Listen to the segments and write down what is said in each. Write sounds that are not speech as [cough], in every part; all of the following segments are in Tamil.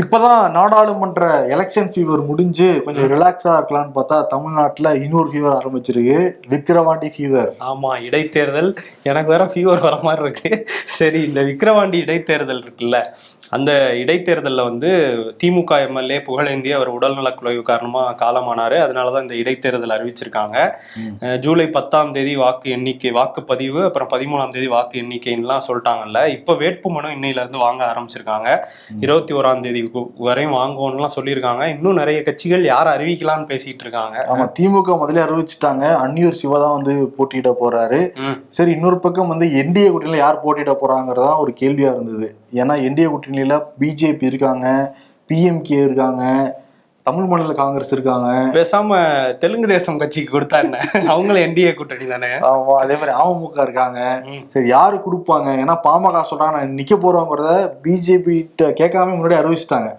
இப்பதான் நாடாளுமன்ற எலெக்ஷன் ஃபீவர் முடிஞ்சு கொஞ்சம் ரிலாக்ஸா இருக்கலாம்னு பார்த்தா தமிழ்நாட்டுல இன்னொரு ஃபீவர் ஆரம்பிச்சிருக்கு. விக்கிரவாண்டி ஃபீவர் ஆமா இடைத்தேர்தல். எனக்கு வேற ஃபீவர் வர மாதிரி இருக்கு. சரி இந்த விக்கிரவாண்டி இடைத்தேர்தல் இருக்குல்ல அந்த இடைத்தேர்தலில் வந்து திமுக எம்எல்ஏ புகழேந்தி அவர் உடல்நலக்குறைவு காரணமா காலமானாரு. அதனாலதான் இந்த இடைத்தேர்தல் அறிவிச்சிருக்காங்க. ஜூலை பத்தாம் தேதி வாக்கு எண்ணிக்கை வாக்குப்பதிவு அப்புறம் பதிமூணாம் தேதி வாக்கு எண்ணிக்கைன்னுலாம் சொல்லிட்டாங்கல்ல. இப்போ வேட்புமனு இன்னையில இருந்து வாங்க ஆரம்பிச்சிருக்காங்க. இருபத்தி ஓராம் தேதி வரையும் வாங்குவோம்லாம் சொல்லியிருக்காங்க. இன்னும் நிறைய கட்சிகள் யார் அறிவிக்கலாம்னு பேசிட்டு இருக்காங்க. ஆமா திமுக முதல்ல அறிவிச்சிட்டாங்க. அன்னியூர் சிவா தான் வந்து போட்டியிட போறாரு. ம். சரி இன்னொரு பக்கம் வந்து என்டிஏ கூட்டணியில யார் போட்டியிட போறாங்கிறதா ஒரு கேள்வியா இருந்தது. ஏன்னா என்டிஏ கூட்டணியில பிஜேபி இருக்காங்க பிஎம்கே இருக்காங்க தமிழ் மாநில காங்கிரஸ் இருக்காங்க. பேசாம தெலுங்கு தேசம் கட்சிக்கு கொடுத்தா என்ன? அவங்களும் என்டிஏ கூட்டணி தானே? ஆமா அதே மாதிரி அமமுக இருக்காங்க. சரி யாரு கொடுப்பாங்க? ஏன்னா பாமக சொல்றாங்க நான் நிக்க போறோங்கிறத பிஜேபி கேட்காம முன்னாடி அறிவிச்சிட்டாங்க.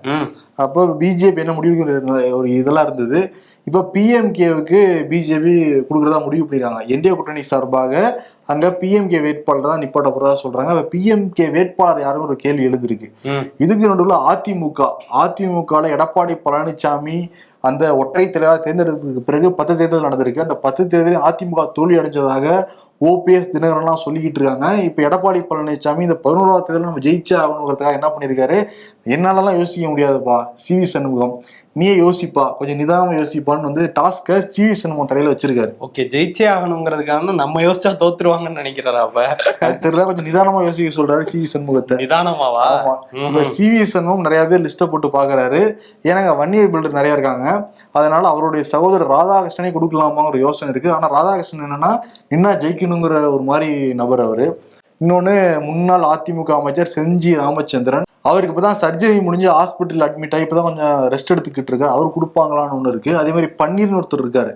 அப்போ பிஜேபி என்ன முடிவு ஒரு இதெல்லாம் இருந்தது. இப்போ பிஎம்கேவுக்கு பிஜேபி கொடுக்குறதா முடிவு பண்ணிருக்காங்க என்டிஏ கூட்டணி சார்பாக அங்க பிஎம்கே வேட்பாளர் தான் நிப்பாட்ட போறதா சொல்றாங்க பிஎம்கே வேட்பாளர் யாரும் ஒரு கேள்வி எழுதிருக்கு இதுக்கு நடுவில் அதிமுக அதிமுகவில் எடப்பாடி பழனிசாமி அந்த ஒற்றை தலைவராக தேர்ந்தெடுத்ததுக்கு பிறகு பத்து தேர்தல் நடந்திருக்கு. அந்த பத்து தேர்தலில் அதிமுக தோல்வி அடைஞ்சதாக ஓபிஎஸ் தினகரன்லாம் சொல்லிக்கிட்டு இருக்காங்க. இப்போ எடப்பாடி பழனிசாமி இந்த பதினோராவது தேர்தல் நம்ம ஜெயிச்சே ஆகணுங்கிறதுக்காக என்ன பண்ணியிருக்காரு என்னாலலாம் யோசிக்க முடியாதுப்பா. C V Shanmugam. நீயே யோசிப்பா கொஞ்சம் நிதானமா யோசிப்பான்னு வந்து டாஸ்கை சி வி சண்முகம் தலையில வச்சிருக்காரு. ஓகே ஜெயிச்சே ஆகணுங்கிறதுக்காக நம்ம யோசிச்சா தோத்துருவாங்கன்னு நினைக்கிறாரா அப்ப? தெரியல கொஞ்சம் நிதானமா யோசிக்க சொல்றாரு சி வி சண்முகத்தை நிதானமாவா. இப்ப சிவி சண்முகம் நிறைய பேர் லிஸ்ட்டை போட்டு பாக்குறாரு. ஏன்னாங்க வன்னியர் பில்டர் நிறைய இருக்காங்க. அதனால அவருடைய சகோதரர் ராதாகிருஷ்ணனை கொடுக்கலாமாங்கிற ஒரு யோசனை இருக்கு. ஆனா ராதாகிருஷ்ணன் என்னன்னா என்ன ஜெயிக்கணுங்கிற ஒரு மாதிரி நபர் அவரு. இன்னொன்னு முன்னாள் அதிமுக அமைச்சர் செஞ்சி ராமச்சந்திரன். அவருக்கு இப்பதான் சர்ஜரி முடிஞ்சு ஹாஸ்பிட்டல் அட்மிட் ஆகி இப்பதான் கொஞ்சம் ரெஸ்ட் எடுத்துக்கிட்டு இருக்காரு. அவர் கொடுப்பாங்களான்னு ஒண்ணு இருக்கு. அதே மாதிரி பன்னீர்னு ஒருத்தர் இருக்காரு.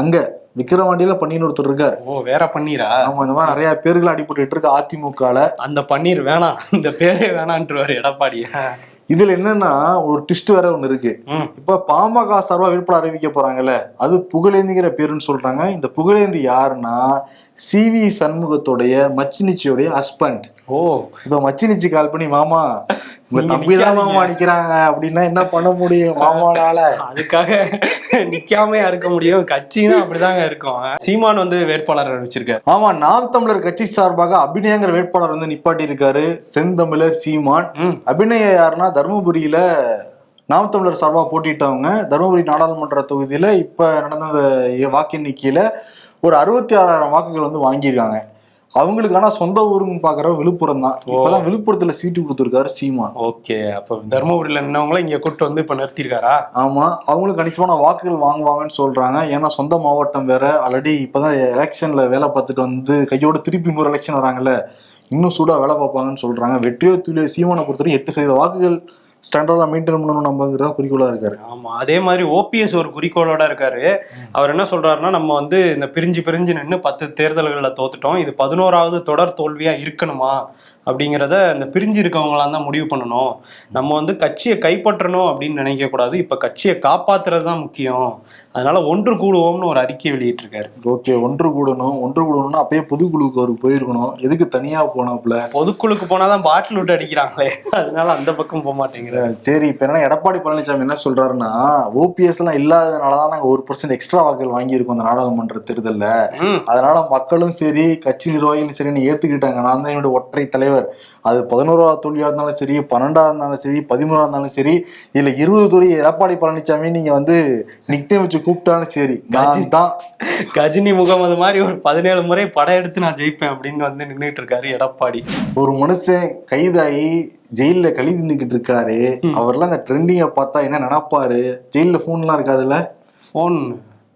அங்க விக்கிரவாண்டியில பன்னீர்னு ஒருத்தர் இருக்காரு. ஓ வேற பன்னீரா? ஆமா இந்த மாதிரி நிறைய பேர்கள் அடிபட்டு இருக்கு அதிமுகல. அந்த பன்னீர் வேணாம். இந்த பேரே வேணான்ட்டுருவாரு எடப்பாடி. இதுல என்னன்னா ஒரு ட்விஸ்ட் வேற ஒண்ணு இருக்கு. இப்ப பாமக சார்பா வேட்பாளர் அறிவிக்க போறாங்கல்ல அது புகழேந்திங்கிற பேருன்னு சொல்றாங்க. இந்த புகழேந்தி யாருன்னா சி வி சண்முகத்துடைய மச்சினிச்சியோடைய ஹஸ்பண்ட் ஓ இப்போ மச்சினிச்சி கால் பண்ணி மாமா உங்க தம்பி தான் மாமா நிக்காதீங்க." நிக்கிறாங்க. அப்படின்னா என்ன பண்ண முடியும் மாமானால? அதுக்காக நிக்காமையா இருக்க முடியும். கட்சினா அப்படிதாங்க இருக்கும். சீமான் வந்து வேட்பாளர் அறிவிச்சிருக்காரு ஆமா நாம் தமிழர் கட்சி சார்பாக அபிநயங்கிற வேட்பாளர் வந்து நிப்பாட்டி இருக்காரு செந்தமிழர் சீமான். அபிநய யாருன்னா தருமபுரியில நாம் தமிழர் சார்பா போட்டிட்டவங்க தருமபுரி நாடாளுமன்ற தொகுதியில இப்ப நடந்த வாக்கு எண்ணிக்கையில ஒரு அறுபத்தி ஆறாயிரம் வாக்குகள் வந்து வாங்கியிருக்காங்க. அவங்களுக்கு ஆனா சொந்த ஊருன்னு பாக்குற விழுப்புரம் தான். இப்பதான் விழுப்புரத்துல சீட்டு கொடுத்துருக்காரு சீமான். ஓகே அப்ப தருமபுரியில நின்னவங்கள இங்க கூட்டு வந்து இப்ப நிறுத்திருக்காரா? ஆமா அவங்களுக்கு கணிசமான வாக்குகள் வாங்குவாங்கன்னு சொல்றாங்க. ஏன்னா சொந்த மாவட்டம் வேற ஆல்ரெடி இப்பதான் எலெக்ஷன்ல வேலை பார்த்துட்டு வந்து கையோட திருப்பி இன்னொரு எலெக்ஷன் வராங்கல்ல இன்னும் சூடா வேலை பார்ப்பாங்கன்னு சொல்றாங்க. வெற்றியோ துளியோ சீமானை பொறுத்தவரை எட்டு சதவீத வாக்குகள் ஸ்டாண்டர்டா மெயின்டைன் பண்ணணும் நம்பங்கிறதா குறிக்கோளா இருக்காரு. ஆமா அதே மாதிரி ஓபிஎஸ் ஒரு குறிக்கோளோட இருக்காரு. அவர் என்ன சொல்றாருன்னா நம்ம வந்து இந்த பிரிஞ்சு பிரிஞ்சு நின்று பத்து தேர்தல்களில் தோத்துட்டோம். இது பதினோராவது தொடர் தோல்வியா இருக்கணுமா அப்படிங்கிறத இந்த பிரிஞ்சு இருக்கவங்களாம் தான் முடிவு பண்ணணும். நம்ம வந்து கட்சியை கைப்பற்றணும் அப்படின்னு நினைக்க கூடாது. இப்ப கட்சியை காப்பாத்துறது தான் முக்கியம். அதனால ஒன்று கூடுவோம்னு ஒரு அறிக்கை வெளியிட்டிருக்காரு. ஓகே ஒன்று கூடணும். ஒன்று கூடணும்னா அப்பயே பொதுக்குழுவுக்கு அவர் போயிருக்கணும். எதுக்கு தனியா போனாப்புல? பொதுக்குழுக்கு போனாதான் பாட்டில் விட்டு அடிக்கிறாங்களே. அதனால அந்த பக்கம் போக மாட்டேங்கிறாரு. சரி இப்ப என்ன எடப்பாடி பழனிசாமி என்ன சொல்றாருன்னா ஓபிஎஸ் எல்லாம் இல்லாதனாலதான் நாங்க ஒரு பர்சன்ட் எக்ஸ்ட்ரா வாக்குகள் வாங்கியிருக்கோம் அந்த நாடாளுமன்ற தேர்தல்ல. அதனால மக்களும் சரி கட்சி நிர்வாகிகளும் சரின்னு ஏத்துக்கிட்டாங்க. நான் தான் என்னோட ஒற்றை தலைவர். அது பதினோராவது தோல்வியா இருந்தாலும் சரி பன்னெண்டாவது இருந்தாலும் சரி பதிமூணாவது இருந்தாலும் சரி இல்ல இருபது தொழில் எடப்பாடி பழனிசாமி நீங்க வந்து நிக்னே வச்சு கூப்பிட்டாலும் சரி நான் தான். கஜினி முகமது மாதிரி ஒரு பதினேழு முறை படம் எடுத்து நான் ஜெயிப்பேன் அப்படின்னு வந்து நின்றுட்டு இருக்காரு எடப்பாடி. ஒரு மனுஷன் கைதாகி ஜெயில்ல கழி தின்னுக்கிட்டு இருக்காரு. அவர்லாம் அந்த ட்ரெண்டிங்கை பார்த்தா என்ன நினைப்பாரு? ஜெயில்ல போன்லாம் இருக்காதுல்ல? ஃபோன்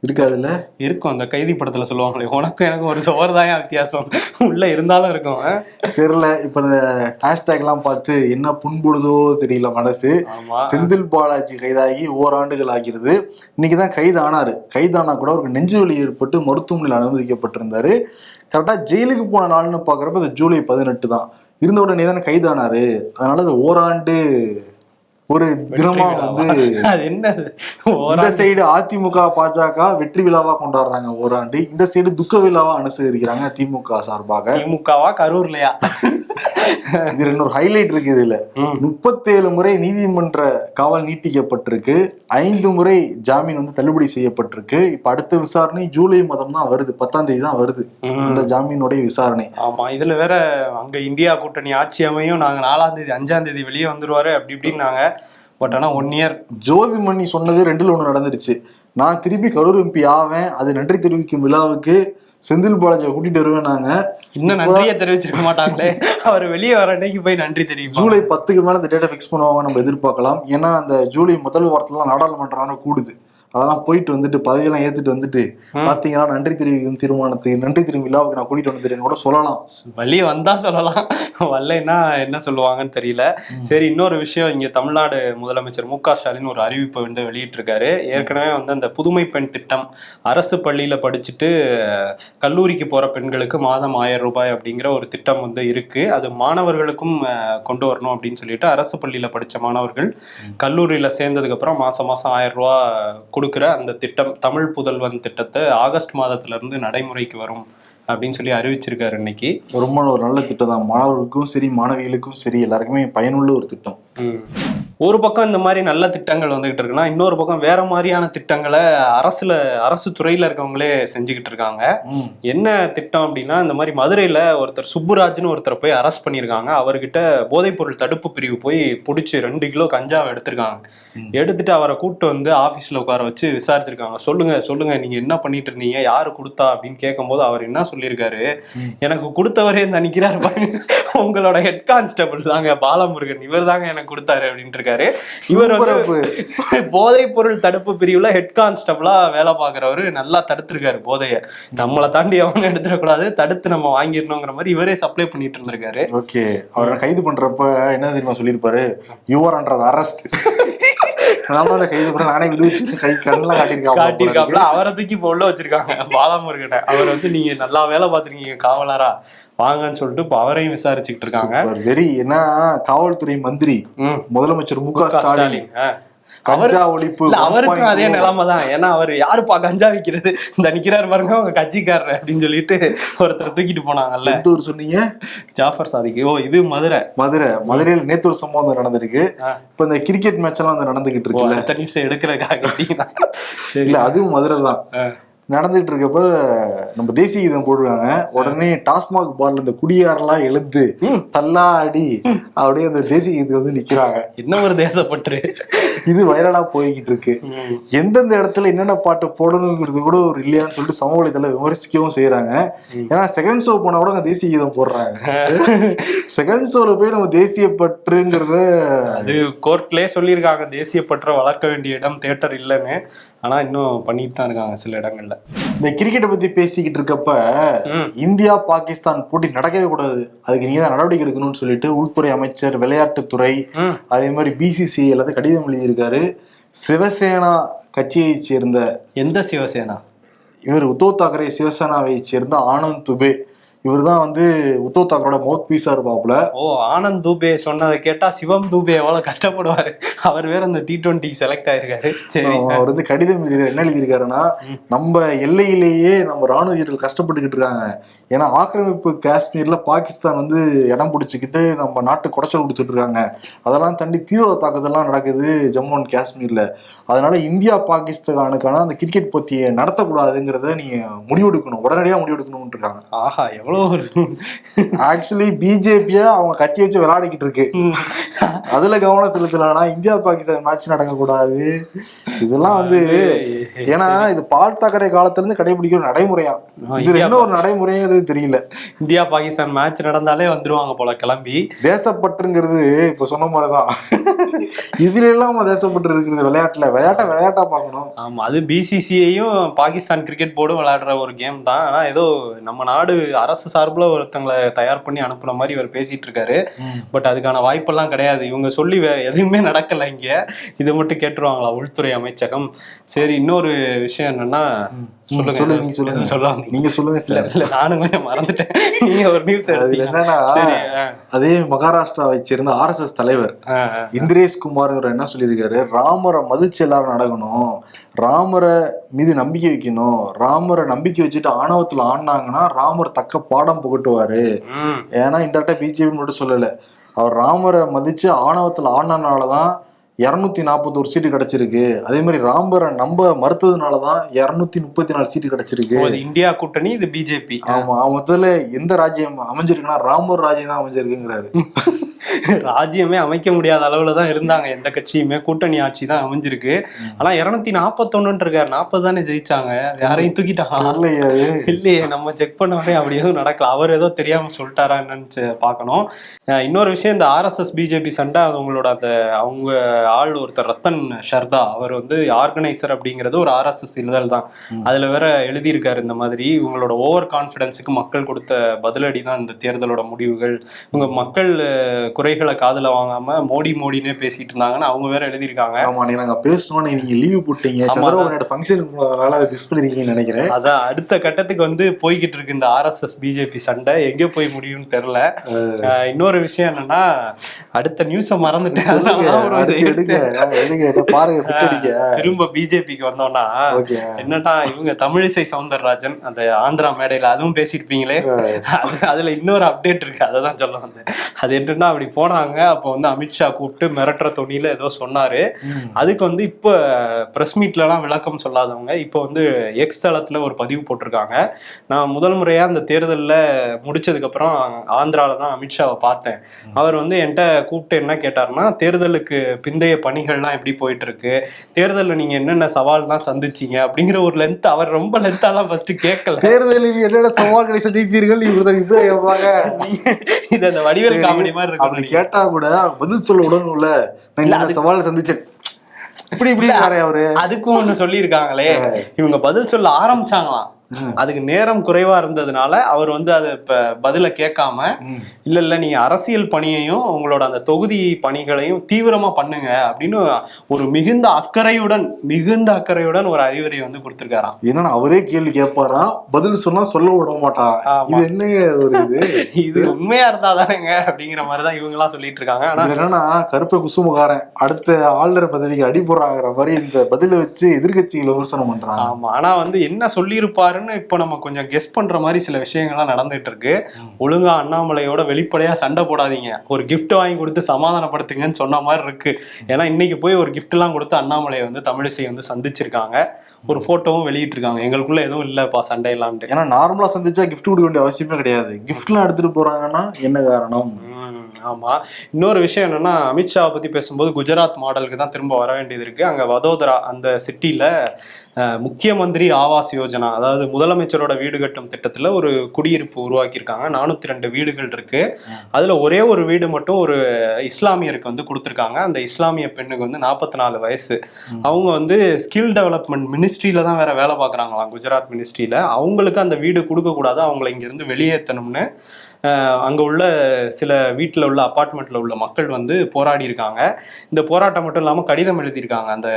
இருக்காதுல்ல? இருக்கும். அந்த கைதி படத்துல சொல்லுவாங்களே உனக்கும் எனக்கு ஒரு சோர்தாயா வித்தியாசம். உள்ள இருந்தாலும் இருக்கும்? தெரியல. இப்ப இந்த ஹேஷ்டேக் எல்லாம் பார்த்து என்ன புண்படுதோ தெரியல மனசு. செந்தில் பாலாஜி கைதாகி ஓராண்டுகள் ஆகிறது. இன்னைக்குதான் கைது ஆனாரு கைதானா கூட அவருக்கு நெஞ்சு வலி ஏற்பட்டு மருத்துவமனையில் அனுமதிக்கப்பட்டிருந்தாரு. கரெக்டா ஜெயிலுக்கு போன நாள்னு பாக்குறப்ப இந்த ஜூலை பதினெட்டு தான் இருந்த உடனே தானே கைதானாரு. அதனால அது ஓராண்டு ஒரு தினமா வந்து அது என்னது? இந்த சைடு அதிமுக பாஜக வெற்றி விழாவா கொண்டாடுறாங்க ஓராண்டு. இந்த சைடு துக்க விழாவா அனுசரிக்கிறாங்க திமுக சார்பாக. திமுகவா கரூர்லயா? இதுல இன்னொரு ஹைலைட் இருக்கு இதுல. முப்பத்தேழு முறை நீதிமன்ற காவல் நீட்டிக்கப்பட்டிருக்கு. ஐந்து முறை ஜாமீன் வந்து தள்ளுபடி செய்யப்பட்டிருக்கு. இப்ப அடுத்த விசாரணை ஜூலை மாதம் தான் வருது. பத்தாம் தேதி தான் வருது. அந்த ஜாமீனுடைய விசாரணை. ஆமா இதுல வேற அங்க இந்தியா கூட்டணி ஆட்சி அமையும். நாங்க நாலாம் தேதி அஞ்சாம் தேதி வெளியே வந்துருவாரு. அப்படி இப்படின்னாங்க. பட் ஆனா ஒன் இயர் ஜோதிமணி சொன்னது ரெண்டுல ஒண்ணு நடந்துருச்சு நான் திருப்பி கரூர் எம்பி ஆவேன். அது நன்றி தெரிவிக்கும் விழாவுக்கு செந்தில் பாலாஜியை கூட்டிட்டு வருவேன் நாங்க. இன்னும் நன்றியை தெரிவிச்சிருக்க மாட்டாங்களே. அவர் வெளியே வர அன்னைக்கு போய் நன்றி தெரியும் ஜூலை பத்துக்கு மேல இந்த டேட்டா ஃபிக்ஸ் பண்ணுவாங்க நம்ம எதிர்பார்க்கலாம். ஏன்னா அந்த ஜூலை முதல் வாரத்துல தான் நாடாளுமன்றம் கூடுது. அதெல்லாம் போயிட்டு வந்துட்டு பதவியெல்லாம் ஏத்துட்டு வந்துட்டு. பாத்தீங்கன்னா நன்றி தெரிவிக்கும் தீர்மானத்துக்கு நன்றி தெரிவிக்கும் விழாவுக்கு நான் கூட்டிட்டு வந்துட்டேன்னு கூட சொல்லலாம். வெளியே வந்தா சொல்லலாம். வரலைன்னா என்ன சொல்லுவாங்கன்னு தெரியல. சரி இன்னொரு விஷயம் இங்க தமிழ்நாடு முதலமைச்சர் மு க ஸ்டாலின் ஒரு அறிவிப்பை வந்து வெளியிட்டிருக்காரு. ஏற்கனவே வந்து அந்த புதுமை பெண் திட்டம் அரசு பள்ளியில படிச்சுட்டு கல்லூரிக்கு போற பெண்களுக்கு மாதம் ஆயிரம் ரூபாய் அப்படிங்கிற ஒரு திட்டம் வந்து இருக்கு. அது மாணவர்களுக்கும் கொண்டு வரணும் அப்படின்னு சொல்லிட்டு அரசு பள்ளியில படிச்ச மாணவர்கள் கல்லூரியில சேர்ந்ததுக்கு அப்புறம் மாசம் மாசம் ஆயிரம் ரூபாய் கொடுக்குற அந்த திட்டம் தமிழ் புதல்வன் திட்டத்தை ஆகஸ்ட் மாதத்துல இருந்து நடைமுறைக்கு வரும் அப்படின்னு சொல்லி அறிவிச்சிருக்காரு இன்னைக்கு. ரொம்ப ஒரு நல்ல திட்டம் தான் மாணவர்களுக்கும் சரி மாணவிகளுக்கும் சரி எல்லாருக்குமே பயனுள்ள ஒரு திட்டம். ஒரு பக்கம் இந்த மாதிரி நல்ல திட்டங்கள் வந்துகிட்டு இருக்குன்னா இன்னொரு பக்கம் வேற மாதிரியான திட்டங்களை அரசுல அரசு துறையில இருக்கவங்களே செஞ்சுக்கிட்டு இருக்காங்க. என்ன திட்டம் அப்படின்னா இந்த மாதிரி மதுரையில ஒருத்தர் சுப்புராஜ்னு ஒருத்தர் போய் அரெஸ்ட் பண்ணியிருக்காங்க. அவர்கிட்ட போதைப்பொருள் தடுப்பு பிரிவு போய் பிடிச்சி ரெண்டு கிலோ கஞ்சாவை எடுத்திருக்காங்க. எடுத்துட்டு அவரை கூப்பிட்டு வந்து ஆபீஸ்ல உட்கார வச்சு விசாரிச்சிருக்காங்க. சொல்லுங்க சொல்லுங்க நீங்க என்ன பண்ணிட்டு இருந்தீங்க யாரு கொடுத்தா அப்படின்னு கேட்கும்போது அவர் என்ன சொல்லியிருக்காரு. எனக்கு கொடுத்தவரே பாருங்க. உங்களோட ஹெட் கான்ஸ்டபிள் தாங்க பாலமுருகன். இவர் தாங்க எனக்கு கொடுத்தாரு அப்படின்ட்டு இருக்காரு இவர் வந்து. [laughs] போதைப் பொருள் தடுப்பு பிரிவுல ஹெட் கான்ஸ்டபிளா வேலை பார்க்கறவரு. நல்லா தடுத்திருக்காரு போதைய. நம்மளை தாண்டி அவங்க எடுத்துடக்கூடாது. தடுத்து நம்ம வாங்கிடணுங்கிற மாதிரி இவரே சப்ளை பண்ணிட்டு இருந்திருக்காரு. ஓகே. அவரை கைது பண்றப்ப என்ன தெரியுமா சொல்லியிருப்பாரு? யுவர் அண்டர் அரெஸ்ட் நானும் கைது பண்ண நானே விடுவிச்சு கை கண்ணெல்லாம் காட்டியிருக்காங்க காட்டியிருக்காப்ல அவரை தூக்கி இப்ப உள்ள வச்சிருக்காங்க. பாலமுருகனை. அவர் வந்து நீங்க நல்லா வேலை பார்த்துருக்கீங்க காவலரா. வாங்கன்னு சொல்லிட்டு இப்ப அவரையும் விசாரிச்சுக்கிட்டு இருக்காங்க. வெரி ஏன்னா காவல்துறை மந்திரி முதலமைச்சர் மு க ஸ்டாலின். கஞ்சா ஒழிப்பு இல்ல 1.0 அவருக்கும் அதே நிலைமை தான் ஏன்னா அவர் யாருப்பா கஞ்சா விக்கிறது? இந்த நிக்கிறாரு பாருங்க அவங்க கட்சிக்காரர் அப்படின்னு சொல்லிட்டு ஒருத்தர் தூக்கிட்டு போனாங்கல்ல. எந்த ஊர் சொன்னீங்க? ஜாஃபர் சாதிக்கு. ஓ இது மதுரை. மதுரை. மதுரையில் நேத்து ஒரு சம்பவம் நடந்திருக்கு. இப்ப இந்த கிரிக்கெட் மேட்ச் எல்லாம் நடந்துகிட்டு இருக்குல்ல. நிமிஷம் எடுக்கிறதுக்காக இல்ல அதுவும் மதுரை தான். நடந்துட்டு இருக்கப்ப நம்ம தேசிய கீதம் போடுறாங்க உடனே டாஸ்மாக் பார்ல இந்த குடியாரெல்லாம் எழுந்து. தள்ளாடி அப்படியே அந்த தேசிய கீதத்தை வந்து நிக்கிறாங்க. என்ன ஒரு தேசப்பற்று? இது வைரலா போய்கிட்டு இருக்கு. எந்தெந்த இடத்துல என்னென்ன பாட்டு போடணுங்கிறது கூட ஒரு இல்லையான்னு சொல்லிட்டு சமூக வலைதள விமர்சிக்கவும் செய்யறாங்க. ஏன்னா செகண்ட் ஷோ போனா கூட அங்க தேசிய கீதம் போடுறாங்க. செகண்ட் ஷோல போய் நம்ம தேசிய பற்றுங்கிறத அது கோர்ட்லயே சொல்லியிருக்காங்க. தேசிய பற்ற வளர்க்க வேண்டிய இடம் தியேட்டர் இல்லைன்னு. ஆனா இன்னும் பண்ணிட்டு தான் இருக்காங்க சில இடங்கள்ல. இந்த கிரிக்கெட்டை பத்தி பேசிக்கிட்டு இருக்கப்ப. இந்தியா பாகிஸ்தான் போட்டி நடக்கவே கூடாது. அதுக்கு நீங்க தான் நடவடிக்கை எடுக்கணும்னு சொல்லிட்டு உள்துறை அமைச்சர் விளையாட்டுத்துறை. அதே மாதிரி பிசிசி எல்லாத்தையும் கடிதம் எழுதியிருக்காரு. சிவசேனா கட்சியை சேர்ந்த எந்த சிவசேனா? இவர் உத்தவ் தாக்கரே சிவசேனாவை சேர்ந்த ஆனந்த் துபே. இவர் தான் வந்து உத்தவ் தாக்கரோட மவுத் பீஸா இருப்பாப்புல. ஓ ஆனந்த் தூபே சொன்னதை கேட்டா சிவம் தூபே எவ்வளவு கஷ்டப்படுவாரு. அவர் வேற அந்த டி டுவெண்ட்டி செலக்ட் ஆயிருக்காரு. சரி. அவர் வந்து கடிதம் எழுதியிருக்காரு. என்ன எழுதியிருக்காருன்னா. நம்ம எல்லையிலேயே நம்ம ராணுவ வீரர்கள் கஷ்டப்பட்டுக்கிட்டு இருக்காங்க. ஏன்னா ஆக்கிரமிப்பு காஷ்மீர்ல பாகிஸ்தான் வந்து இடம் பிடிச்சிக்கிட்டு நம்ம நாட்டு குடைச்சல் கொடுத்துட்டு இருக்காங்க அதெல்லாம் தாண்டி தீவிர தாக்குதல்லாம் நடக்குது ஜம்மு அண்ட் காஷ்மீர்ல. அதனால இந்தியா பாகிஸ்தானுக்கான அந்த கிரிக்கெட் போட்டியை நடத்தக்கூடாதுங்கிறத நீங்க முடிவெடுக்கணும். உடனடியா முடிவெடுக்கணும்னு இருக்காங்க ஆஹா எவ்வளவு ஒரு ஆக்சுவலி பிஜேபியா அவங்க கட்சி வச்சு விளையாடிக்கிட்டு இருக்கு. அதுல கவனம் செலுத்தலாம்னா இந்தியா பாகிஸ்தான் மேட்ச் நடக்கக்கூடாது. இதெல்லாம் வந்து ஏன்னா இது பால் தாக்கரே காலத்துல இருந்து கடைபிடிக்கிற நடைமுறையா. இது என்ன ஒரு நடைமுறைங்கிறது தெரியல. இந்தியா பாகிஸ்தான் மேட்ச் நடந்தாலே வந்துருவாங்க போல கிளம்பி. தேசப்பற்றுங்கிறது இப்ப சொன்ன மாதிரிதான். இதுல எல்லாம் தேசப்பற்று இருக்கிறது விளையாட்டுல. விளையாட்டை விளையாட்டா பார்க்கணும். ஆமா அது பிசிசிஐயும் பாகிஸ்தான் கிரிக்கெட் போர்டும் விளையாடுற ஒரு கேம் தான். ஆனா ஏதோ நம்ம நாடு அரசு சார்புல ஒருத்தங்களை தயார் பண்ணி அனுப்புன மாதிரி இவர் பேசிட்டு இருக்காரு. பட் அதுக்கான வாய்ப்பெல்லாம் கிடையாது. இவங்க சொல்லி எதுவுமே நடக்கல இங்க. இதை மட்டும் கேட்டுருவாங்களா உள்துறை அமைச்சகம்? சரி இன்னொரு விஷயம் என்னன்னா சொல்லுங்க. சொல்லுங்க, நீங்க சொல்லுங்க. சொல்ல வந்தீங்க. நீங்க சொல்லுங்க சார் இல்ல நானுமே மறந்துட்டேன். நீங்க ஒரு நியூஸ் என்னன்னா அதே மகாராஷ்டிராவை சேர்ந்த ஆர்எஸ்எஸ் தலைவர் ஆ, குமார் என்ன சொல்லியிருக்காரு? ராமரை மதிச்சு எல்லாரும் நடக்கணும். ராமரை மீது நம்பிக்கை வைக்கணும். ராமரை நம்பிக்கை வச்சுட்டு ஆணவத்துல ஆடினாங்கன்னா ராமர் தக்க பாடம் புகட்டுவாரு. ஏன்னா இன்டெரக்டா பிஜேபி மட்டும் சொல்லல. அவர் ராமரை மதிச்சு ஆணவத்துல ஆடினனாலதான் இருநூத்தி நாற்பத்தோரு சீட்டு கிடைச்சிருக்கு. அதே மாதிரி ராமரை நம்ப மறுத்ததுனாலதான் இருநூத்தி முப்பத்தி நாலு சீட்டு கிடைச்சிருக்கு இந்தியா கூட்டணி இது பிஜேபி ஆமா முதல்ல எந்த ராஜ்யம் அமைஞ்சிருக்குன்னா ராமர் ராஜ்யம் தான் அமைஞ்சிருக்குங்கிறாரு. [laughs] ராஜ்யமே அமைக்க முடியாத அளவுல தான் இருந்தாங்க. எந்த கட்சியுமே கூட்டணி ஆட்சி தான் அமைஞ்சிருக்கு. ஆனா இருநூத்தி நாப்பத்தொன்னு இருக்காரு. நாற்பது தானே ஜெயிச்சாங்க. யாரையும் தூக்கிட்டாங்க. இல்லையே. நம்ம செக் பண்ணவே அப்படி எதுவும் நடக்கல. அவர் ஏதோ தெரியாம சொல்லிட்டாரா என்னன்னு பார்க்கணும். இன்னொரு விஷயம் இந்த ஆர்எஸ்எஸ் பிஜேபி சண்டை அவங்களோட அந்த அவங்க ஆள் ஒருத்தர் ரத்தன் ஷர்தா அவர் வந்து ஆர்கனைசர் அப்படிங்கிறது ஒரு ஆர்எஸ்எஸ் இதழ் தான். அதுல வேற எழுதியிருக்காரு இந்த மாதிரி. இவங்களோட ஓவர் கான்ஃபிடன்ஸுக்கு மக்கள் கொடுத்த பதிலடி தான் இந்த தேர்தலோட முடிவுகள். இவங்க மக்கள் குறைகளை காதுல வாங்காம மோடி மோடினே பேசிட்டு இருந்தாங்கன்னு அவங்க வேற எழுதியிருக்காங்க. ஆமா நீ நாங்க பேசணும்னு நீங்க லீவ் போட்டீங்க. சந்திரபாபு ஃபங்க்ஷன் போனதுனால அதை மிஸ் பண்ணிருக்கீங்கன்னு நினைக்கிறேன். அதான் அடுத்த கட்டத்துக்கு வந்து போய்கிட்டு இருக்கு இந்த ஆர்எஸ்எஸ் பிஜேபி சண்டை. எங்க போய் முடியும்னு தெரியல. இன்னொரு விஷயம் என்னன்னா அடுத்த நியூஸ மறந்துட்டேன். திரும்ப பிஜேபிக்கு வந்தோம்னா என்னன்னா இவங்க தமிழிசை சவுந்தரராஜன் அந்த ஆந்திரா மேடையில அதுவும் பேசியிருப்பீங்களே. அது அதுல இன்னொரு அப்டேட் இருக்கு. அதை தான் சொல்ல வந்தேன். அது என்னன்னா அப்படி போனாங்க. அப்போ வந்து அமித்ஷா கூப்பிட்டு மிரட்டுற தொனியில ஏதோ சொன்னாரு. அதுக்கு வந்து இப்போ ப்ரெஸ் மீட்லலாம் விளக்கம் சொல்லாதவங்க இப்போ வந்து எக்ஸ் தளத்தில் ஒரு பதிவு போட்டிருக்காங்க. நான் முதல் முறையாக அந்த தேர்தலில் முடிச்சதுக்கப்புறம் ஆந்திரால தான் அமித்ஷாவை பார்த்தேன். அவர் வந்து என்கிட்ட கூப்பிட்டு என்ன கேட்டாருன்னா தேர்தலுக்கு பிந்தைய பணிகள்லாம் எப்படி போயிட்டு இருக்கு தேர்தலில் நீங்கள் என்னென்ன சவால்லாம் சந்திச்சீங்க? அப்படிங்கிற ஒரு லென்த் அவர் ரொம்ப லென்த்தாலாம் ஃபர்ஸ்ட் கேட்கல. தேர்தலில் என்னென்ன சவால்களை சந்தித்தீர்கள் இவர்தான் இப்படி கேட்பாங்க. [laughs] இது அந்த வடிவேல் காமெடி மாதிரி அப்படி கேட்டா கூட பதில் சொல்ல உடனும்ல நான் சவாலை சந்திச்சேன்? இப்படி இப்படி அவரு அதுக்கும் ஒண்ணு சொல்லியிருக்காங்களே. இவங்க பதில் சொல்ல ஆரம்பிச்சாங்களாம். அதுக்கு நேரம் குறைவா இருந்ததுனால அவர் வந்து அதை இப்ப பதில கேட்காம. இல்ல இல்ல நீங்க அரசியல் பணியையும் உங்களோட அந்த தொகுதி பணிகளையும் தீவிரமா பண்ணுங்க அப்படின்னு ஒரு மிகுந்த அக்கறையுடன் மிகுந்த அக்கறையுடன் ஒரு அறிவுரை வந்து கொடுத்திருக்காராம். என்னன்னா அவரே கேள்வி கேட்பாரா? பதில் சொன்னா சொல்ல விட மாட்டான். இது என்னங்க ஒரு இது? [laughs] இது உண்மையா இருந்தா தானேங்க அப்படிங்கிற மாதிரிதான் இவங்க எல்லாம் சொல்லிட்டு இருக்காங்க. ஆனா என்னன்னா கருப்பை குசுமுகாரன் அடுத்த ஆளுநர் பதவிக்கு அடி போடுறாங்கிற மாதிரி இந்த பதில வச்சு எதிர்கட்சிகள் விமர்சனம் பண்றாங்க. ஆமா. ஆனா வந்து என்ன சொல்லியிருப்பாருன்னு இப்ப நம்ம கொஞ்சம் கெஸ் பண்ற மாதிரி சில விஷயங்கள்லாம் நடந்துட்டு இருக்கு ஒழுங்கா அண்ணாமலையோட வெளிப்படையா சண்டை போடாதீங்க. ஒரு கிஃப்ட் வாங்கி கொடுத்து சமாதானப்படுத்துங்கன்னு சொன்ன மாதிரி இருக்கு. ஏன்னா இன்னைக்கு போய் ஒரு கிஃப்ட் எல்லாம் கொடுத்து அண்ணாமலையை வந்து தமிழிசை வந்து சந்திச்சிருக்காங்க. ஒரு போட்டோவும் வெளியிட்டிருக்காங்க. எங்களுக்குள்ள எதுவும் இல்லப்பா சண்டை இல்லான்ட்டு ஏன்னா நார்மலா சந்திச்சா கிஃப்ட் கொடுக்க வேண்டிய அவசியமே கிடையாது. கிஃப்ட்லாம் எடுத்துட்டு போறாங்கன்னா என்ன காரணம்? ஆமா. இன்னொரு விஷயம் என்னன்னா அமித்ஷாவை பத்தி பேசும்போது குஜராத் மாடலுக்கு தான் திரும்ப வர வேண்டியது இருக்கு. அங்க வதோதரா அந்த சிட்டில முக்கிய மந்திரி ஆவாஸ் யோஜனா அதாவது முதலமைச்சரோட வீடு கட்டும் திட்டத்துல ஒரு குடியிருப்பு உருவாக்கியிருக்காங்க. நானூத்தி ரெண்டு வீடுகள் இருக்கு. அதுல ஒரே ஒரு வீடு மட்டும் ஒரு இஸ்லாமியருக்கு வந்து கொடுத்துருக்காங்க. அந்த இஸ்லாமிய பெண்ணுக்கு வந்து நாற்பத்தி நாலு வயசு. அவங்க வந்து ஸ்கில் டெவலப்மெண்ட் மினிஸ்ட்ரியில தான் வேற வேலை பார்க்குறாங்களாம் குஜராத் மினிஸ்ட்ரியில. அவங்களுக்கு அந்த வீடு கொடுக்க கூடாது அவங்கள இங்கிருந்து வெளியேற்றணும்னு அங்கே உள்ள சில வீட்டில் உள்ள அப்பார்ட்மெண்ட்டில் உள்ள மக்கள் வந்து போராடி இருக்காங்க. இந்த போராட்டம் மட்டும் இல்லாமல் கடிதம் எழுதியிருக்காங்க அந்த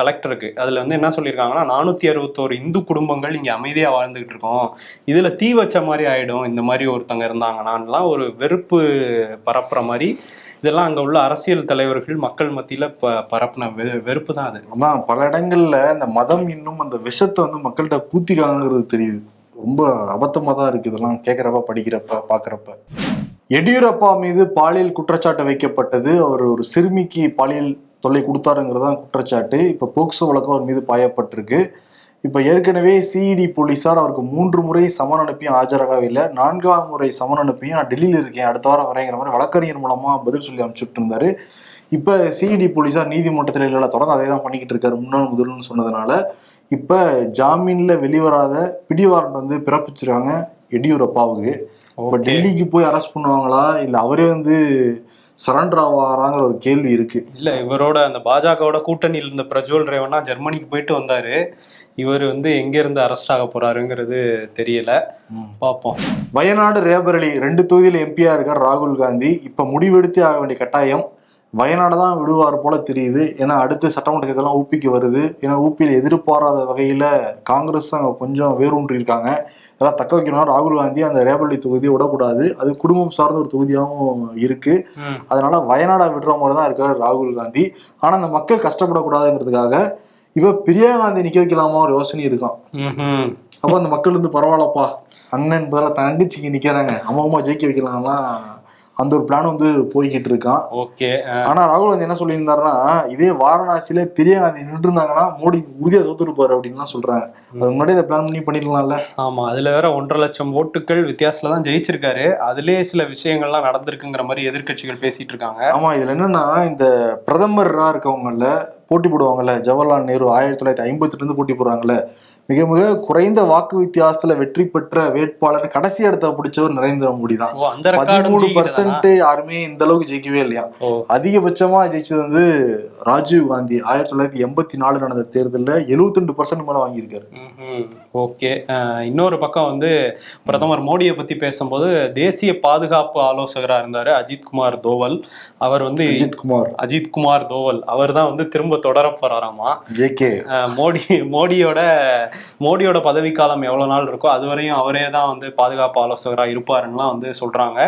கலெக்டருக்கு அதில் வந்து என்ன சொல்லியிருக்காங்கன்னா நானூற்றி அறுபத்தோரு இந்து குடும்பங்கள் இங்கே அமைதியாக வாழ்ந்துகிட்டு இருக்கோம். இதில் தீ வச்ச மாதிரி ஆகிடும் இந்த மாதிரி ஒருத்தங்க இருந்தாங்கன்னான்லாம் ஒரு வெறுப்பு பரப்புற மாதிரி இதெல்லாம் அங்கே உள்ள அரசியல் தலைவர்கள் மக்கள் மத்தியில் ப பரப்புன வெ வெறுப்பு தான் அது. ஆனால் பல இடங்களில் இந்த மதம் இன்னும் அந்த விஷத்தை வந்து மக்கள்கிட்ட பூத்திக்காங்கிறது தெரியுது. ரொம்ப அபத்தமாக தான் இருக்கு இதெல்லாம் கேட்குறப்ப படிக்கிறப்ப பார்க்குறப்ப எடியூரப்பா மீது பாலியல் குற்றச்சாட்டு வைக்கப்பட்டது. அவர் ஒரு சிறுமிக்கு பாலியல் தொல்லை கொடுத்தாருங்கிறது தான் குற்றச்சாட்டு. இப்போ போக்சோ வழக்கம் அவர் மீது பாயப்பட்டிருக்கு. இப்போ ஏற்கனவே சிஇடி போலீசார் அவருக்கு மூன்று முறை சமன் அனுப்பியும் ஆஜராகவே இல்லை. நான்காவது முறை சமன் அனுப்பியும் நான் டெல்லியில் இருக்கேன் அடுத்த வாரம் வரேங்கிற மாதிரி வழக்கறிஞர் மூலமாக பதில் சொல்லி அனுப்பிச்சுட்டு இருந்தாரு. இப்போ சிஇடி போலீசார் நீதிமன்றத்தில் இல்லை தொடர்ந்து அதே தான் பண்ணிக்கிட்டு இருக்காரு முன்னாள் முதல்னு சொன்னதுனால. இப்ப ஜாமீன்ல வெளிவராத பிடிவாரண்ட் வந்து பிறப்பிச்சிருக்காங்க எடியூரப்பாவுக்கு. இப்ப. டெல்லிக்கு போய் அரெஸ்ட் பண்ணுவாங்களா? இல்ல அவரே வந்து சரண்டர் ஆவாராங்கிற ஒரு கேள்வி இருக்கு. இல்ல இவரோட அந்த பாஜகவோட கூட்டணியில் இருந்த பிரஜ்வல் ரேவண்ணா ஜெர்மனிக்கு போயிட்டு வந்தாரு. இவர் வந்து எங்க இருந்து அரெஸ்ட் ஆக போறாருங்கிறது தெரியல. பார்ப்போம் வயநாடு ரேபரலி ரெண்டு தொகுதியில எம்பியா இருக்கார் ராகுல் காந்தி. இப்ப முடிவெடுத்தே ஆக வேண்டிய கட்டாயம். வயநாடு தான் விடுவார் போல தெரியுது. ஏன்னா அடுத்து சட்டமன்ற தேர்தலாம் ஊப்பிக்கு வருது. ஏன்னா ஊப்பியில் எதிர்பாராத வகையில காங்கிரஸ் அங்க கொஞ்சம் வேரூன்றி இருக்காங்க. இதெல்லாம் தக்க வைக்கணும்னா ராகுல் காந்தி அந்த ரேபரலி தொகுதியை விடக்கூடாது. அது குடும்பம் சார்ந்த ஒரு தொகுதியாகவும் இருக்கு. அதனால வயநாடா விடுற மாதிரி தான் இருக்காரு ராகுல் காந்தி. ஆனா அந்த மக்கள் கஷ்டப்படக்கூடாதுங்கிறதுக்காக இப்ப பிரியா காந்தி நிக்க வைக்கலாமா ஒரு யோசனை இருக்கான். அப்ப அந்த மக்கள் வந்து பரவாயில்லப்பா. அண்ணன் பதிலாக தங்கச்சிக்கு நிக்கிறாங்க. அம்மா அம்மா ஜெயிக்க வைக்கலாம்னா அந்த ஒரு பிளான் வந்து போய்கிட்டு இருக்கான். ஓகே ஆனா ராகுல் காந்தி என்ன சொல்லியிருந்தாருன்னா இதே வாரணாசியில பிரியா காந்தி நின்று இருந்தாங்கன்னா மோடி உறுதியா தோத்துருப்பாரு அப்படின்லாம் சொல்றாங்க. அது முன்னாடி இதை பிளான் பண்ணி பண்ணிடலாம்ல. ஆமா அதுல வேற ஒன்றரை லட்சம் ஓட்டுகள் வித்தியாசத்துல தான் ஜெயிச்சிருக்காரு. அதுலயே சில விஷயங்கள்லாம் நடந்திருக்குங்கிற மாதிரி எதிர்க்கட்சிகள் பேசிட்டு இருக்காங்க. ஆமா இதுல என்னன்னா இந்த பிரதமரா இருக்கவங்கல்ல போட்டி போடுவாங்கல்ல ஜவஹர்லால் நேரு ஆயிரத்தி தொள்ளாயிரத்தி ஐம்பத்தி இருந்து போட்டி போடுறாங்கல்ல மிக மிக குறைந்த வாக்கு வித்தியாசத்துல வெற்றி பெற்ற வேட்பாளர் கடைசி இடத்த பிடிச்சவர் நரேந்திர மோடி தான். பதிமூணு? பர்சன்ட் யாருமே இந்த அளவுக்கு ஜெயிக்கவே இல்லையா? அதிகபட்சமா ஜெயிச்சது வந்து ராஜீவ் காந்தி. ஆயிரத்தி தொள்ளாயிரத்தி எண்பத்தி நாலு நடந்த தேர்தலில் 72% பர்சன்ட் மேல வாங்கியிருக்காரு. ஓகே. இன்னொரு பக்கம் வந்து பிரதமர் மோடியை பத்தி பேசும்போது தேசிய பாதுகாப்பு ஆலோசகரா இருந்தாரு அஜித் குமார் தோவல். அவர் வந்து அஜித் குமார் அஜித் குமார் தோவல். அவர் தான் வந்து திரும்ப தொடர போறாராமா? J K. மோடி மோடியோட மோடியோட பதவிக்காலம் எவ்வளவு நாள் இருக்கோ அது வரையும் அவரே தான் வந்து பாதுகாப்பு ஆலோசகரா இருப்பாருன்னுலாம் வந்து சொல்றாங்க.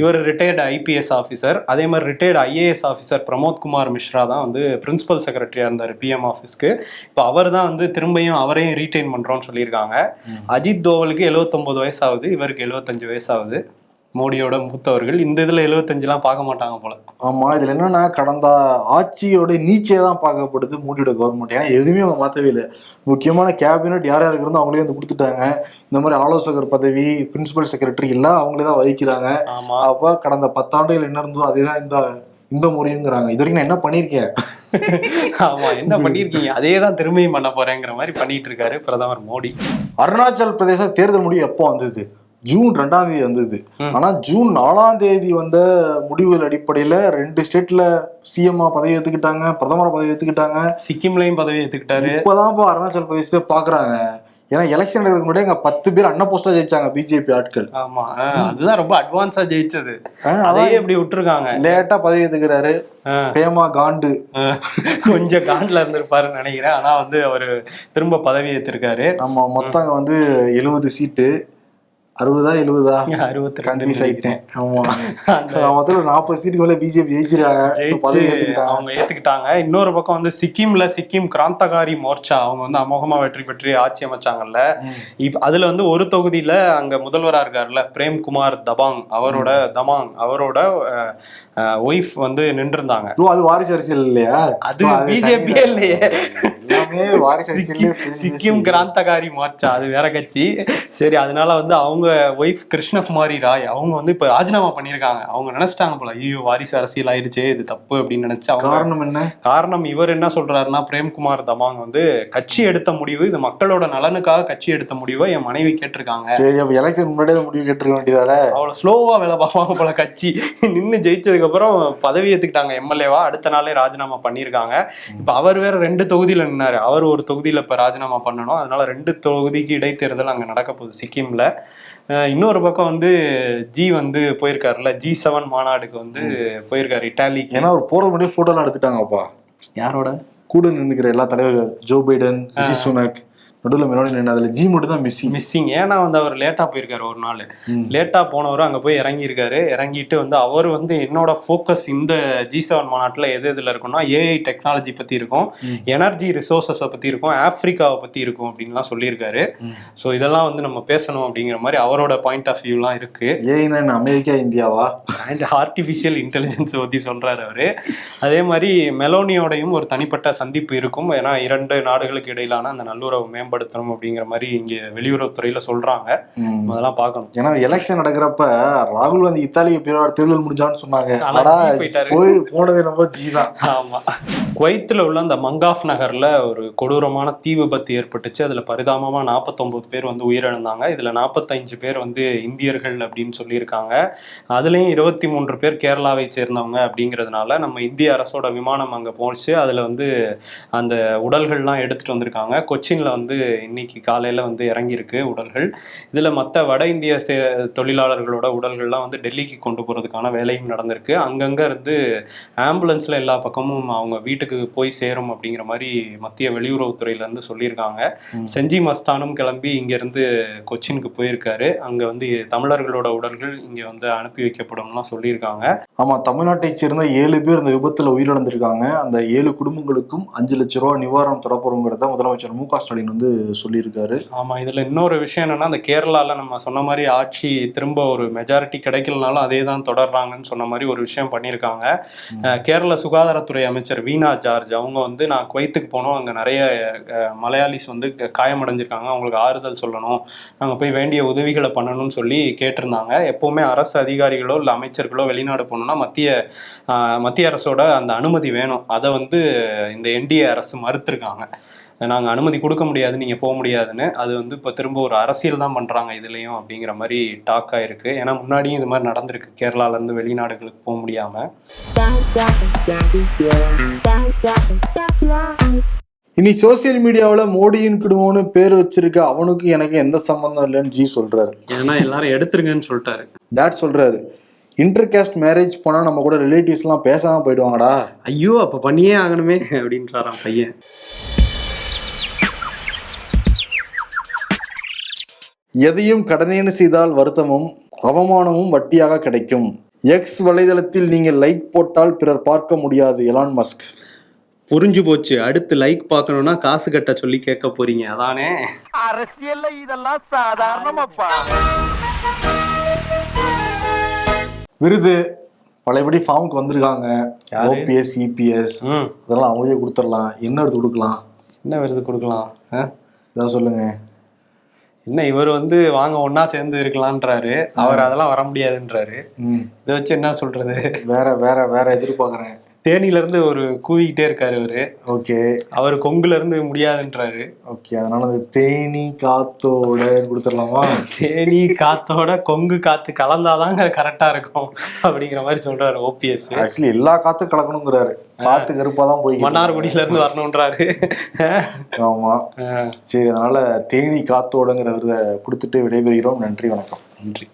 இவர் ரிட்டையர்டு ஐபிஎஸ் ஆஃபீஸர் அதே மாதிரி retired IAS officer Pramod Kumar Mishra தான் வந்து பிரின்சிபல் செக்ரட்டரியா இருந்தார் பிஎம் ஆஃபீஸ்க்கு இப்போ அவர் தான் வந்து திரும்பியும் அவரையும் ரீட்டைன் பண்றோம்னு சொல்லியிருக்காங்க. அஜித் தோவலுக்கு 79 வயசு ஆகுது இவருக்கு 75 வயசு ஆகுது. மோடியோட மூத்தவர்கள் இந்த இதுல 75 எல்லாம் பார்க்க மாட்டாங்க போல. ஆமா இதுல என்னன்னா கடந்த ஆட்சியோட நீச்சே தான் பார்க்கப்படுது மோடியோட கவர்மெண்ட் ஏன்னா எதுவுமே அவங்க மாத்தவே இல்லை. முக்கியமான கேபினட் யார் யாருக்கு இருந்தோ அவங்களே வந்து கொடுத்துட்டாங்க. இந்த மாதிரி ஆலோசகர் பதவி பிரின்சிபல் செக்ரட்டரி எல்லாம் அவங்களே தான் வகிக்கிறாங்க. ஆமா. அப்ப கடந்த பத்தாண்டுகள் என்ன இருந்தோ அதேதான் இந்த இந்த முறையுங்கிறாங்க. இது வரைக்கும் நான் என்ன பண்ணியிருக்கேன்? ஆமா என்ன பண்ணிருக்கீங்க அதே தான் திரும்பியும் பண்ண போறேங்கிற மாதிரி பண்ணிட்டு இருக்காரு பிரதமர் மோடி. அருணாச்சல் பிரதேச தேர்தல் முடிவு எப்போ வந்தது? ஜூன் ரெண்டாம் தேதி வந்தது. ஆனா ஜூன் நாலாம் தேதி வந்த முடிவுகள் அடிப்படையில ரெண்டு ஸ்டேட்ல சிஎம்ஆ பதவி ஏத்துக்கிட்டாங்க பிரதமர் பதவி ஏத்துக்கிட்டாங்க. சிக்கிம்லயும் பதவி ஏத்துக்கிட்டாரு. இப்பதான் இப்ப அருணாச்சல் பிரதேசத்தை பாக்குறாங்க. ஏன்னா எலெக்ஷன் நடக்கிறதுக்கு முன்னாடி அங்க பத்து பேர் அன்ன போஸ்டா ஜெயிச்சாங்க பிஜேபி ஆட்கள். ஆமா. அதுதான் ரொம்ப அட்வான்ஸா ஜெயிச்சது. அதையே இப்படி விட்டுருக்காங்க. லேட்டா பதவி ஏத்துக்கிறாரு. அஹ், பேமா காண்டு. கொஞ்சம் காண்ட்ல இருந்திருப்பாருன்னு நினைக்கிறேன். ஆனா வந்து அவரு திரும்ப பதவி ஏத்திருக்காரு. நம்ம மொத்தம் வந்து எழுபது சீட்டு. அறுபதா எழுபதா? அறுபத்தி கன்ஃபியூஸ் ஆயிட்டேன். ஆமா. மொத்தம் நாற்பது சீட்டுக்கு மேல பிஜேபி ஜெயிச்சிருக்காங்க. அவங்க ஏத்துக்கிட்டாங்க. இன்னொரு பக்கம் வந்து சிக்கிம்ல சிக்கிம் கிராந்தகாரி மோர்ச்சா. அவங்க வந்து அமோகமா வெற்றி பெற்று ஆட்சி அமைச்சாங்கல்ல. ம். இப்ப அதுல வந்து ஒரு தொகுதியில அங்க முதல்வரா இருக்காருல்ல பிரேம்குமார் தபாங். அவரோட தமாங் அவரோட ஒய்ஃப் வந்து நின்றுருந்தாங்க. அது வாரிசு அரசியல் இல்லையா? அது ஓ, பிஜேபி தனி- இல்லையே. சிக்கிம். கிராந்தகாரி மோர்ச்சா அது வேற கட்சி. சரி அதனால வந்து அவங்க ஒய்ஃப் கிருஷ்ணகுமாரி ராய் அவங்க வந்து இப்ப ராஜினாமா பண்ணியிருக்காங்க. அவங்க நினைச்சிட்டாங்க போல ஐயோ வாரிசு அரசியல் ஆயிருச்சே இது தப்பு அப்படின்னு நினைச்சு அவங்க காரணம் என்ன? காரணம் இவர் என்ன சொல்றாருன்னா பிரேம்குமார் தமாங் வந்து கட்சி எடுத்த முடிவு இது மக்களோட நலனுக்காக கட்சி எடுத்த முடிவை என் மனைவி கேட்டிருக்காங்க. சரி எலெக்ஷன் முன்னாடியே முடிவு கேட்டிருக்க வேண்டியதால அவ்வளவு ஸ்லோவா வேலை பார்ப்பாங்க போல கட்சி. நின்னு ஜெயிச்சதுக்கு அப்புறம் பதவி ஏத்துக்கிட்டாங்க எம்எல்ஏவா. அடுத்த நாளே ராஜினாமா பண்ணியிருக்காங்க. இப்ப அவர் வேற ரெண்டு தொகுதியில நின்னாரு. அவர் ஒரு தொகுதியில இப்ப ராஜினாமா பண்ணணும். அதனால ரெண்டு தொகுதிக்கு இடைத்தேர்தல் அங்க நடக்க போகுது சிக்கிம்ல. இன்னொரு பக்கம் வந்து ஜி வந்து போயிருக்காருல்ல. ஜி செவன் மாநாடுக்கு வந்து போயிருக்காரு இட்டாலிக்கு. ஏன்னா அவர் போறது முன்னாடி போட்டோ எல்லாம் எடுத்துட்டாங்கப்பா. யாரோட? கூட நின்னுக்கிற எல்லா தலைவர்கள். ஜோ பைடன் சுனக் நடுவில் முன்னாடி நின்று அதுல ஜி மட்டும் தான் மிஸ்ஸிங் மிஸ்ஸிங் ஏன்னா வந்து அவர் லேட்டா போயிருக்காரு ஒரு நாள். லேட்டா போனவர் அங்க போய் இறங்கியிருக்காரு. இறங்கிட்டு வந்து அவர் வந்து என்னோட ஃபோக்கஸ் இந்த ஜி செவன் மாநாட்டில் எது எதுல இருக்கும்னா ஏஐ டெக்னாலஜி பத்தி இருக்கும். எனர்ஜி ரிசோர்சஸை பத்தி இருக்கும். ஆப்பிரிக்காவை பத்தி இருக்கும் அப்படின்லாம் சொல்லியிருக்காரு. ஸோ இதெல்லாம் வந்து நம்ம பேசணும் அப்படிங்கிற மாதிரி அவரோட பாயிண்ட் ஆஃப் வியூலாம் இருக்கு. என்ன அமெரிக்கா இந்தியாவா அண்ட் ஆர்டிஃபிஷியல் இன்டெலிஜென்ஸ் பத்தி சொல்றாரு அவரு. அதே மாதிரி மெலோனியோடையும் ஒரு தனிப்பட்ட சந்திப்பு இருக்கும். ஏன்னா இரண்டு நாடுகளுக்கு இடையிலான அந்த நல்லுறவு மேம்படுத்தணும் அப்படிங்கிற மாதிரி இங்க வெளியுறவுத்துறையில சொல்றாங்க. அதெல்லாம் பார்க்கணும். ஏன்னா எலெக்ஷன் நடக்கிறப்ப ராகுல் காந்தி இத்தாலிய பேரோட தேர்தல் முடிஞ்சான்னு சொன்னாங்க. போய் போனது நம்ம ஜி தான். ஆமா. குவைத்தில் உள்ள அந்த மங்காஃப் நகர்ல ஒரு கொடூரமான தீ விபத்து ஏற்பட்டுச்சு. அதுல பரிதாபமா 49 பேர் வந்து உயிரிழந்தாங்க. இதுல 45 பேர் வந்து இந்தியர்கள் அப்படின்னு சொல்லியிருக்காங்க. அதுலயும் இருபத்தி மூன்று பேர் கேரளாவை சேர்ந்தவங்க அப்படிங்கிறதுனால நம்ம இந்திய அரசோட விமானம் அங்க போச்சு. அதுல வந்து அந்த உடல்கள்லாம் எடுத்துட்டு வந்திருக்காங்க. கொச்சின்ல வந்து இன்னைக்கு காலையில வந்து இறங்கியிருக்கு உடல்கள். இதுல மற்ற வட இந்திய சே தொழிலாளர்களோட உடல்கள்லாம் வந்து டெல்லிக்கு கொண்டு போறதுக்கான வேலையும் நடந்திருக்கு. அங்கங்க இருந்து ஆம்புலன்ஸ்ல எல்லா பக்கமும் அவங்க வீட்டுக்கு போய் சேரும் அப்படிங்கிற மாதிரி மத்திய வெளியுறவுத்துறையில இருந்து சொல்லியிருக்காங்க. செஞ்சி மஸ்தானும் கிளம்பி இங்க இருந்து கொச்சினுக்கு போயிருக்காரு. அங்க வந்து தமிழர்களோட உடல்கள் இங்க வந்து அனுப்பி வைக்கப்படும்லாம் சொல்லியிருக்காங்க. ஆமா தமிழ்நாட்டை சேர்ந்த ஏழு பேர் இந்த விபத்துல உயிரிழந்திருக்காங்க. அந்த ஏழு குடும்பங்களுக்கும் அஞ்சு லட்சம் ரூபாய் நிவாரணம் தரப்போறோங்கிறத முதலமைச்சர் மு க ஸ்டாலின் வந்து சொல்லியிருக்காரு. ஆமா இதுல இன்னொரு விஷயம் என்னன்னா இந்த கேரளால நம்ம சொன்ன மாதிரி ஆட்சி திரும்ப ஒரு மெஜாரிட்டி கிடைக்கலனாலும் அதே தான் தொடர்றாங்கன்னு சொன்ன மாதிரி ஒரு விஷயம் பண்ணியிருக்காங்க. கேரள சுகாதாரத்துறை அமைச்சர் வீணா ஜார்ஜ் அவங்க வந்து நான் குவைத்துக்கு போனோம். அங்க நிறைய மலையாளிஸ் வந்து காயமடைஞ்சிருக்காங்க. அவங்களுக்கு ஆறுதல் சொல்லணும். நாங்க போய் வேண்டிய உதவிகளை பண்ணணும்னு சொல்லி கேட்டிருந்தாங்க. எப்பவுமே அரசு அதிகாரிகளோ இல்லை அமைச்சர்களோ வெளிநாடு போகணும்னா மத்திய மத்திய அரசோட அந்த அனுமதி வேணும். அதை வந்து இந்த என்டிஏ அரசு மறுத்திருக்காங்க. நாங்கள் அனுமதி கொடுக்க முடியாது நீங்கள் போக முடியாதுன்னு. அது வந்து இப்போ திரும்ப ஒரு அரசியல் தான் பண்ணுறாங்க இதுலேயும் அப்படிங்கிற மாதிரி டாக் ஆயிருக்கு. ஏன்னா முன்னாடியும் இது மாதிரி நடந்திருக்கு. கேரளாலேருந்து வெளிநாடுகளுக்கு போக முடியாமல் இனி சோசியல் மீடியாவுல மோடியின் குடும்பம்னு பேர் வச்சிருக்க அவனுக்கு எனக்கு எந்த சம்பந்தம் இல்லைன்னு ஜி சொல்றாரு. ஏன்னா எல்லாரும் எடுத்துருங்கன்னு சொல்லிட்டாரு. டேட் சொல்றாரு இன்டர் கேஸ்ட் மேரேஜ் போனா நம்ம கூட ரிலேட்டிவ்ஸ் எல்லாம் பேசாம போயிடுவாங்கடா. ஐயோ அப்போ பண்ணியே ஆகணுமே அப்படின்றாராம் பையன். எதையும் கடனேன்னு செய்தால் வருத்தமும் அவமானமும் வட்டியாக கிடைக்கும். எக்ஸ் வலைதளத்தில் நீங்கள் லைக் போட்டால் பிறர் பார்க்க முடியாது எலான் மஸ்க் புரிஞ்சு போச்சு. அடுத்து லைக் பார்க்கணும்னா காசு கட்ட சொல்லி கேட்க போறீங்க. அதானே? அரசியல்ல இதெல்லாம் சாதாரணமாப்பா. விருது பழையபடி ஃபார்முக்கு வந்திருக்காங்க? ஓபிஎஸ் இபிஎஸ் ம். அதெல்லாம் அவங்களே கொடுத்துடலாம். என்ன எடுத்து கொடுக்கலாம்? என்ன விருது கொடுக்கலாம்? ஆ? ஏதாவது சொல்லுங்க. என்ன இவர் வந்து வாங்க ஒண்ணா சேர்ந்து இருக்கலான்றாரு அவர் அதெல்லாம் வர முடியாதுன்றாரு. இதை வச்சு என்ன சொல்றது? வேற வேற வேற எதிர்பார்க்குறேன். தேனில இருந்து ஒரு கூவிக்கிட்டே இருக்காரு அவரு. ஓகே. அவர் கொங்குல இருந்து முடியாதுன்றாரு. ஓகே அதனால அந்த தேனி காத்தோட கொடுத்துடலாமா? தேனி காத்தோட கொங்கு காத்து கலந்தாதாங்க கரெக்டா இருக்கும் அப்படிங்கிற மாதிரி சொல்றாரு ஓபிஎஸ். ஆக்சுவலி எல்லா காத்தும் கலக்கணுங்கிறாரு. காத்து கருப்பா தான் போய் மன்னார்குடியில இருந்து வரணுன்றாரு. ஆமா. சரி அதனால தேனி காத்தோடங்கிற விருதை கொடுத்துட்டு விடைபெறுகிறோம். நன்றி வணக்கம். நன்றி.